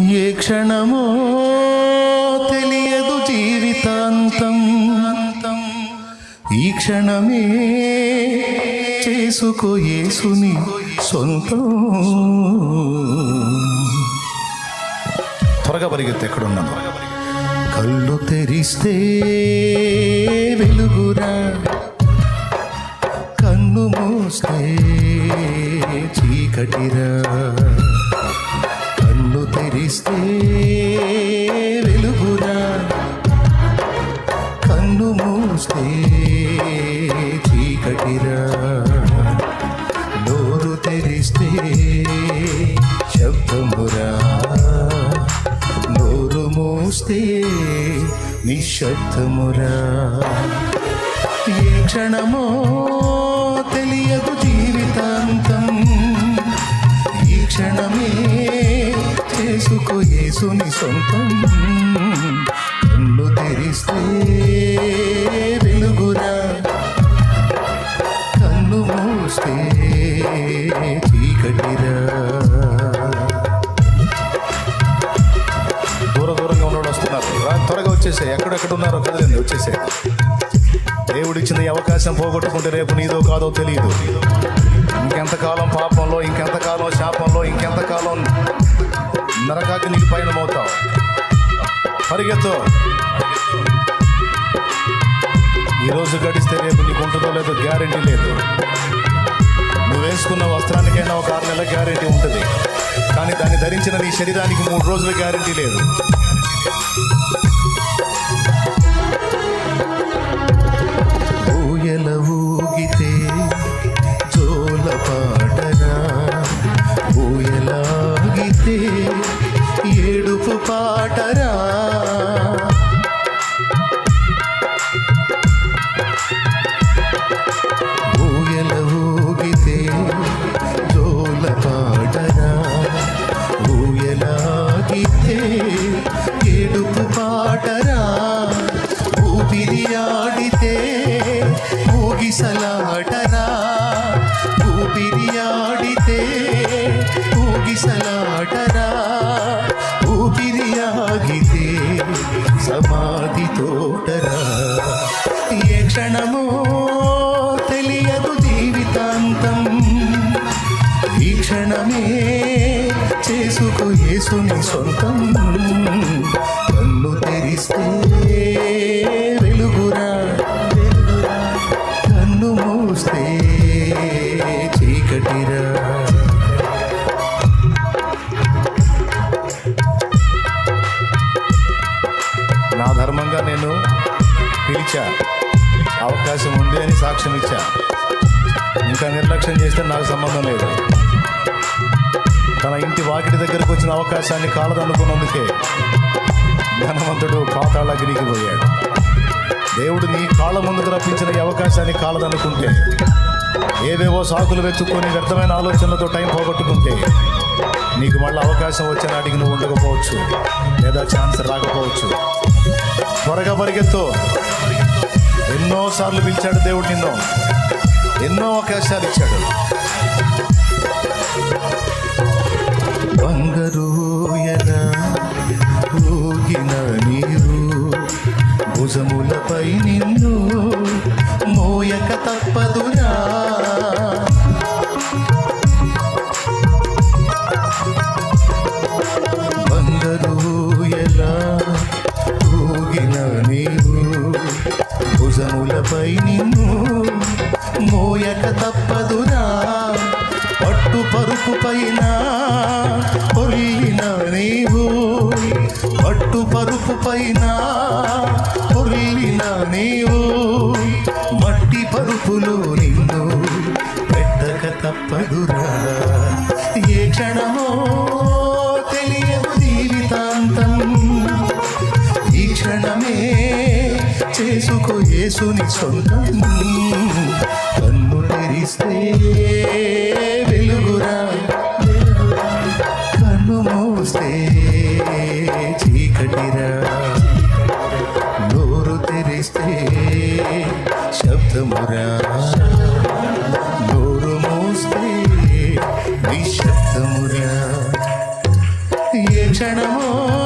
ఏ క్షణమో తెలియదు జీవితాంతం. ఈ క్షణమే చేసుకో యేసుని సొంతం. త్వరగా పరిగెత్తే ఎక్కడున్నాను? కళ్ళు తెరిస్తే వెలుగురా. కన్ను మూస్తే చీకటిరా. తెరిస్తే వెలుగురా. కన్ను మూస్తే చీకటిరా. నోరు తెరిస్తే శబ్దమురా. నోరు మూస్తే నిశ్శబ్దమురా. ఏ క్షణమో చేసుకో యేసుని సొంతం. కళ్ళు తెరిస్తే వెలుగురా. కన్ను మూస్తే చీకటిరా. దూర దూరంగా ఉన్నాడు వస్తున్నారు. త్వరగా వచ్చేసాయి. ఎక్కడెక్కడ ఉన్నారో కదలండి వచ్చేసాయి. దేవుడిచ్చిన ఈ అవకాశం పోగొట్టుకుంటే రేపు నీదో కాదో తెలియదు ఇంకెంతకాలం పాపంలో ఇంకెంతకాలం శాపంలో ఇంకెంతకాలం నరకాగ్నికి నీకు పైన పరిగెత్తు ఈరోజు గడిస్తే రేపు నీకు ఉంటుందో లేదో గ్యారంటీ లేదు. నువ్వు వేసుకున్న వస్త్రానికైనా ఒక ఆరు నెలల గ్యారంటీ ఉంటుంది. కానీ దాన్ని ధరించిన నీ శరీరానికి మూడు రోజుల గ్యారంటీ లేదు. ఏడుపు పాటరా? ఊయల ఊగితే జోల పాడరా ఊయలాగితే ఏడుపు పాటరా? ఊపిరి ఆడితే ఊగిసలాటరా? తోటరా? ఏ క్షణమో తెలియదు జీవితాంతం. ఈ క్షణమే చేసుకు యేసుని సొంతం. నేను పిలిచా. అవకాశం ఉంది అని సాక్ష్యం ఇచ్చా. ఇంకా నిర్లక్ష్యం చేస్తే నాకు సంబంధం లేదు. తన ఇంటి వాకిటి దగ్గరకు వచ్చిన అవకాశాన్ని కాలదనుకున్నందుకే ధనవంతుడు పాతాళగిరికి పోయాడు. దేవుడు నీ కాళ్ళ ముందుకు రప్పించిన ఈ అవకాశాన్ని కాలదనుకుంటే ఏవేవో సాకులు వెతుక్కొని వ్యర్థమైన ఆలోచనలతో టైం పోగొట్టుకుంటే నీకు మళ్ళీ అవకాశం వచ్చే నాటికి నువ్వు ఉండకపోవచ్చు లేదా ఛాన్స్ రాకపోవచ్చు. త్వరగా పరిగెత్తు. ఎన్నోసార్లు పిలిచాడు దేవుడు నిన్ను. ఎన్నో అవకాశాలు ఇచ్చాడు. పరుపు పైన పొల్లిన నీవు. పట్టు పరుపు పైన పొల్లిన నీవు. మట్టి పరుపులు నిన్ను పెట్టక తప్పదురా. ఏ క్షణమో తెలియదు జీవితాంతం. ఈ క్షణమే చేసుకో యేసుని సొంతం. కన్ను తెరిస్తే వెలుగురా కన్ను చీకటిరా. నోరు తెరిస్తే శబ్దమురా. నోరు మూస్తే నిశ్శబ్దమురా. ఏ క్షణమో